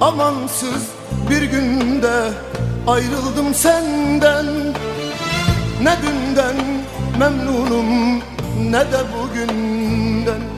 Amansız bir günde ayrıldım senden. Ne dünden memnunum ne de bugünden